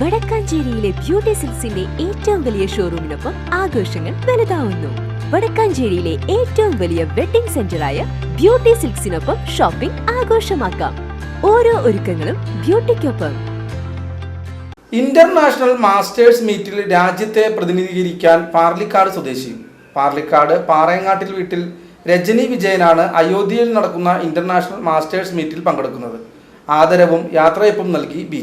വടക്കാഞ്ചേരിയിലെ beauty സിൽസിന്റെ ഏറ്റവും വലിയ ഷോറൂമിനൊപ്പം ആഘോഷങ്ങൾ വലുതാവുന്നു. വടക്കാഞ്ചേരിയിലെ ഏറ്റവും വലിയ വെഡിംഗ് സെന്ററായ ബ്യൂട്ടി സിൽക്സിനൊപ്പം ഷോപ്പിംഗ് ആഘോഷമാക്കാം. ഓരോ ഒരുക്കങ്ങളും ബ്യൂട്ടിക്കൊപ്പം. ഇന്റർനാഷണൽ മാസ്റ്റേഴ്സ് മീറ്റിൽ രാജ്യത്തെ പ്രതിനിധീകരിക്കാൻ പാർലിക്കാട് സ്വദേശി. പാർലിക്കാട് പാറയങ്ങാട്ടിൽ വീട്ടിൽ രജനി വിജയനാണ് അയോധ്യയിൽ നടക്കുന്ന ഇന്റർനാഷണൽ മാസ്റ്റേഴ്സ് മീറ്റിൽ പങ്കെടുക്കുന്നത്. ആദരവും യാത്രയപ്പും നൽകി ബി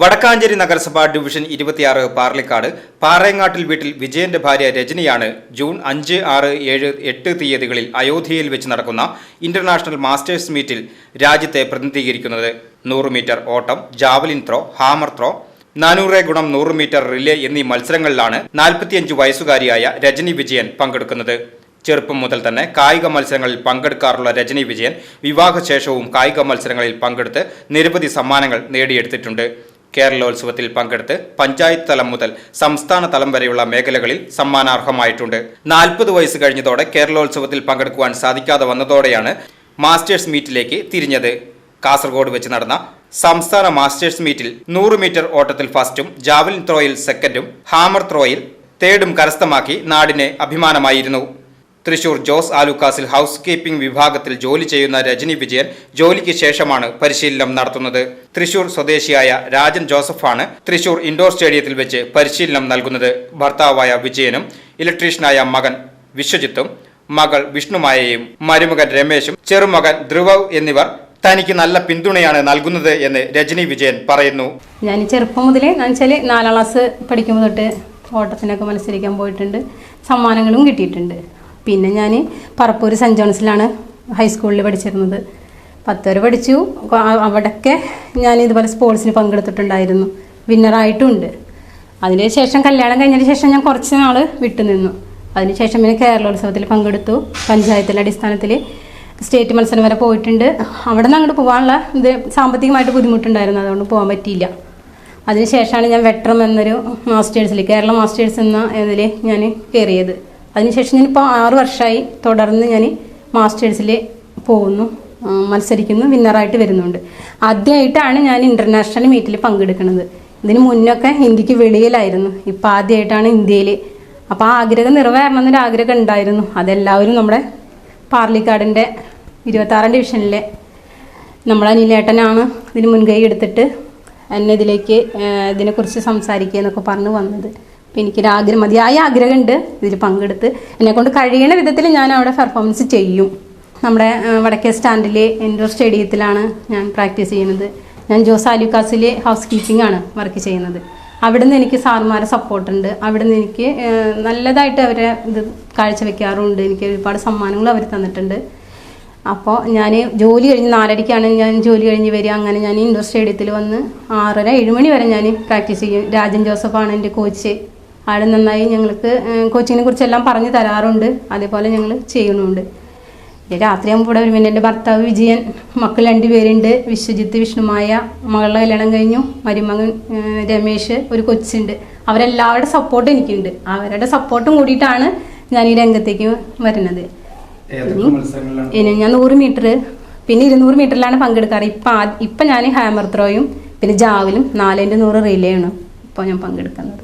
വടക്കാഞ്ചേരി നഗരസഭാ ഡിവിഷൻ ഇരുപത്തിയാറ് പാർലിക്കാട് പാറയങ്ങാട്ടിൽ വീട്ടിൽ വിജയന്റെ ഭാര്യ രജനിയാണ് ജൂൺ അഞ്ച് ആറ് ഏഴ് എട്ട് തീയതികളിൽ അയോധ്യയിൽ വെച്ച് നടക്കുന്ന ഇന്റർനാഷണൽ മാസ്റ്റേഴ്സ് മീറ്റിൽ രാജ്യത്തെ പ്രതിനിധീകരിക്കുന്നത്. നൂറ് മീറ്റർ ഓട്ടം ജാവലിൻ ത്രോ ഹാമർ ത്രോ നാനൂറ് ഗുണം നൂറ് മീറ്റർ റിലേ എന്നീ മത്സരങ്ങളിലാണ് നാൽപ്പത്തിയഞ്ച് വയസ്സുകാരിയായ രജനി വിജയൻ പങ്കെടുക്കുന്നത്. ചെറുപ്പം മുതൽ തന്നെ കായിക മത്സരങ്ങളിൽ പങ്കെടുക്കാറുള്ള രജനി വിജയൻ വിവാഹശേഷവും കായിക മത്സരങ്ങളിൽ പങ്കെടുത്ത് നിരവധി സമ്മാനങ്ങൾ നേടിയെടുത്തിട്ടുണ്ട്. കേരളോത്സവത്തിൽ പങ്കെടുത്ത് പഞ്ചായത്ത് തലം മുതൽ സംസ്ഥാന തലം വരെയുള്ള മേഖലകളിൽ സമ്മാനാർഹമായിട്ടുണ്ട്. നാൽപ്പത് വയസ്സ് കഴിഞ്ഞതോടെ കേരളോത്സവത്തിൽ പങ്കെടുക്കുവാൻ സാധിക്കാതെ വന്നതോടെയാണ് മാസ്റ്റേഴ്സ് മീറ്റിലേക്ക് തിരിഞ്ഞത്. കാസർഗോഡ് വെച്ച് നടന്ന സംസ്ഥാന മാസ്റ്റേഴ്സ് മീറ്റിൽ നൂറ് മീറ്റർ ഓട്ടത്തിൽ ഫസ്റ്റും ജാവലിൻ ത്രോയിൽ സെക്കൻഡും ഹാമർ ത്രോയിൽ തേർഡും കരസ്ഥമാക്കി നാടിന് അഭിമാനമായിരുന്നു. തൃശൂർ ജോസ് ആലുക്കാസിൽ ഹൗസ് കീപ്പിംഗ് വിഭാഗത്തിൽ ജോലി ചെയ്യുന്ന രജനി വിജയൻ ജോലിക്ക് ശേഷമാണ് പരിശീലനം നടത്തുന്നത്. തൃശൂർ സ്വദേശിയായ രാജൻ ജോസഫാണ് തൃശൂർ ഇൻഡോർ സ്റ്റേഡിയത്തിൽ വെച്ച് പരിശീലനം നൽകുന്നത്. ഭർത്താവായ വിജയനും ഇലക്ട്രീഷ്യനായ മകൻ വിശ്വജിത്തും മകൾ വിഷ്ണുമായയും മരുമകൻ രമേശും ചെറുമകൻ ധ്രുവവ് എന്നിവർ തനിക്ക് നല്ല പിന്തുണയാണ് നൽകുന്നത് എന്ന് രജനി വിജയൻ പറയുന്നു. ഞാൻ ചെറുപ്പം മുതലേ ഞാൻ നാലാം ക്ലാസ് പഠിക്കുമ്പോൾ തൊട്ട് ഓട്ടത്തിനൊക്കെ മത്സരിക്കാൻ പോയിട്ടുണ്ട്. സമ്മാനങ്ങളും കിട്ടിയിട്ടുണ്ട്. പിന്നെ ഞാൻ പറപ്പൂർ സെന്റ് ജോൺസിലാണ് ഹൈസ്കൂളിൽ പഠിച്ചിരുന്നത്. പത്ത് വരെ പഠിച്ചു അവിടെയൊക്കെ ഞാൻ ഇതുപോലെ സ്പോർട്സിന് പങ്കെടുത്തിട്ടുണ്ടായിരുന്നു. വിന്നറായിട്ടുമുണ്ട് അതിന് ശേഷം കല്യാണം കഴിഞ്ഞതിന് ശേഷം ഞാൻ കുറച്ച് നാൾ വിട്ടുനിന്നു അതിനുശേഷം പിന്നെ കേരളോത്സവത്തിൽ പങ്കെടുത്തു. പഞ്ചായത്തിലെ അടിസ്ഥാനത്തിൽ സ്റ്റേറ്റ് മത്സരം വരെ പോയിട്ടുണ്ട്. അവിടെ നിന്ന് അങ്ങോട്ട് പോകാനുള്ള ഇത് സാമ്പത്തികമായിട്ട് ബുദ്ധിമുട്ടുണ്ടായിരുന്നു. അതുകൊണ്ട് പോകാൻ പറ്റിയില്ല. അതിനുശേഷമാണ് ഞാൻ വെട്രം എന്നൊരു മാസ്റ്റേഴ്സിൽ കേരള മാസ്റ്റേഴ്സ് എന്ന ഇതിൽ ഞാൻ കയറിയത്. അതിനുശേഷം ഞാനിപ്പോൾ ആറ് വർഷമായി തുടർന്ന് ഞാൻ മാസ്റ്റേഴ്സിൽ പോകുന്നു മത്സരിക്കുന്നു വിന്നറായിട്ട് വരുന്നുണ്ട്. ആദ്യമായിട്ടാണ് ഞാൻ ഇന്റർനാഷണൽ മീറ്റിൽ പങ്കെടുക്കുന്നത്. ഇതിന് മുന്നൊക്കെ ഇന്ത്യയ്ക്ക് വെളിയിലായിരുന്നു. ഇപ്പോൾ ആദ്യമായിട്ടാണ് ഇന്ത്യയിൽ അപ്പോൾ ആ ആഗ്രഹം നിറവേറണം എന്നൊരു ആഗ്രഹം ഉണ്ടായിരുന്നു. അതെല്ലാവരും നമ്മുടെ പാർലിക്കാടിന്റെ ഇരുപത്താറാം ഡിവിഷനിലെ നമ്മളെ അനിലേട്ടനാണ് ഇതിന് മുൻകൈ എടുത്തിട്ട് എന്നെ ഇതിലേക്ക് ഇതിനെക്കുറിച്ച് സംസാരിക്കുക എന്നൊക്കെ പറഞ്ഞു വന്നത്. അപ്പം എനിക്കൊരു ആഗ്രഹം മതിയായ ആഗ്രഹമുണ്ട്. ഇതിൽ പങ്കെടുത്ത് എന്നെക്കൊണ്ട് കഴിയുന്ന വിധത്തിൽ ഞാൻ അവിടെ പെർഫോമൻസ് ചെയ്യും. നമ്മുടെ വടക്കേ സ്റ്റാൻഡിലെ ഇൻഡോർ സ്റ്റേഡിയത്തിലാണ് ഞാൻ പ്രാക്ടീസ് ചെയ്യുന്നത്. ഞാൻ ജോസ് ആലുക്കാസിൽ ഹൗസ് കീപ്പിംഗ് ആണ് വർക്ക് ചെയ്യുന്നത്. അവിടുന്ന് എനിക്ക് സാറുമാരെ സപ്പോർട്ടുണ്ട് അവിടുന്ന് എനിക്ക് നല്ലതായിട്ട് അവരെ ഇത് കാഴ്ചവെക്കാറുണ്ട്. എനിക്ക് ഒരുപാട് സമ്മാനങ്ങൾ അവർ തന്നിട്ടുണ്ട്. അപ്പോൾ ഞാൻ ജോലി കഴിഞ്ഞ് നാലരയ്ക്കാണ് ഞാൻ ജോലി കഴിഞ്ഞ് വരിക. അങ്ങനെ ഞാൻ ഇൻഡോർ സ്റ്റേഡിയത്തിൽ വന്ന് ആറര ഏഴ് മണി വരെ ഞാൻ പ്രാക്ടീസ് ചെയ്യും. രാജൻ ജോസഫാണ് എന്റെ കോച്ച് ആൾ നന്നായി ഞങ്ങൾക്ക് കോച്ചിങ്ങിനെ കുറിച്ചെല്ലാം പറഞ്ഞു തരാറുണ്ട്. അതേപോലെ ഞങ്ങൾ ചെയ്യുന്നുണ്ട്. രാത്രിയാകുമ്പോൾ ഇവിടെ വരുമ്പോൾ എന്റെ ഭർത്താവ് വിജയൻ മക്കൾ രണ്ടുപേരുണ്ട്. വിശ്വജിത്ത് വിഷ്ണുമായ മകളുടെ കല്യാണം കഴിഞ്ഞു. മരുമകൻ രമേശ് ഒരു കൊച്ചുണ്ട്. അവരെല്ലാവരുടെ സപ്പോർട്ട് എനിക്കുണ്ട്. അവരുടെ സപ്പോർട്ടും കൂടിയിട്ടാണ് ഞാൻ ഈ രംഗത്തേക്ക് വരുന്നത്. ഇനി ഞാൻ നൂറ് മീറ്റർ പിന്നെ ഇരുന്നൂറ് മീറ്ററിലാണ് പങ്കെടുക്കാറ്. ഇപ്പം ആ ഇപ്പം ഞാൻ ഹാമർ ത്രോയും പിന്നെ ജാവലും നാലിന്റെ നൂറ് റിലേയാണ് ഇപ്പോൾ ഞാൻ പങ്കെടുക്കുന്നത്.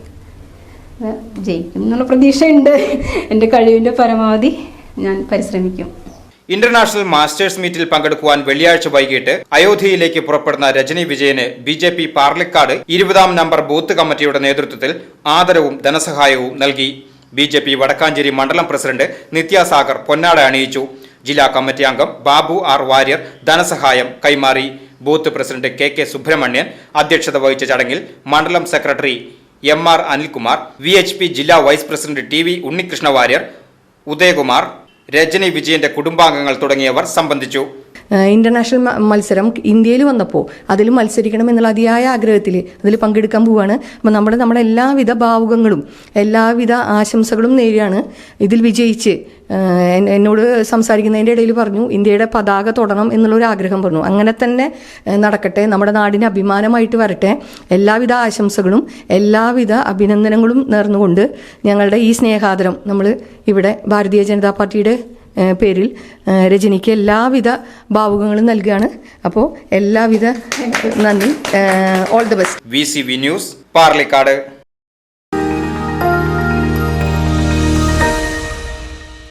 ജയിക്കും എന്നുള്ള പ്രതീക്ഷയുണ്ട്. എന്റെ കഴിവിന്റെ പരമാവധി ഞാൻ പരിശ്രമിക്കും. ഇന്റർനാഷണൽ മാസ്റ്റേഴ്സ് മീറ്റിൽ പങ്കെടുക്കുവാൻ വെള്ളിയാഴ്ച വൈകിട്ട് അയോധ്യയിലേക്ക് പുറപ്പെടുന്ന രജനി വിജയന് ബി ജെ പി പാർലിക്കാട് ഇരുപതാം നമ്പർ ബൂത്ത് കമ്മിറ്റിയുടെ നേതൃത്വത്തിൽ ആദരവും ധനസഹായവും നൽകി. ബി ജെ പി വടക്കാഞ്ചേരി മണ്ഡലം പ്രസിഡന്റ് നിത്യാസാഗർ പൊന്നാട അണിയിച്ചു. ജില്ലാ കമ്മിറ്റി അംഗം ബാബു ആർ വാര്യർ ധനസഹായം കൈമാറി. Booth president K K Subramanian അധ്യക്ഷത വഹിച്ച ചടങ്ങിൽ മണ്ഡലം secretary M R Anilkumar V H P ജില്ലാ vice president T V Unnikrishna Warrier Udayakumar Rajani വിജയന്റെ കുടുംബാംഗങ്ങൾ തുടങ്ങിയവർ സംബന്ധിച്ചു. ഇന്റർനാഷണൽ മത്സരം ഇന്ത്യയിൽ വന്നപ്പോൾ അതിൽ മത്സരിക്കണം എന്നുള്ള അതിയായ ആഗ്രഹത്തിൽ അതിൽ പങ്കെടുക്കാൻ പോവുകയാണ് അപ്പം നമ്മുടെ നമ്മുടെ എല്ലാവിധ ഭാവുകങ്ങളും എല്ലാവിധ ആശംസകളും നേരിയാണ് ഇതിൽ വിജയിച്ച് എന്നോട് സംസാരിക്കുന്നതിന്റെ ഇടയിൽ പറഞ്ഞു ഇന്ത്യയുടെ പതാക തൊടണം എന്നുള്ളൊരു ആഗ്രഹം പറഞ്ഞു. അങ്ങനെ തന്നെ നടക്കട്ടെ നമ്മുടെ നാടിന് അഭിമാനമായിട്ട് വരട്ടെ. എല്ലാവിധ ആശംസകളും എല്ലാവിധ അഭിനന്ദനങ്ങളും നേർന്നുകൊണ്ട് ഞങ്ങളുടെ ഈ സ്നേഹാദരം നമ്മൾ ഇവിടെ ഭാരതീയ ജനതാ പാർട്ടിയുടെ പേരിൽ രജനിക്ക് എല്ലാവിധ ഭാവുകങ്ങളും നൽകുകയാണ്. അപ്പോൾ എല്ലാവിധ നന്ദി all the best. V C V news Parlikad.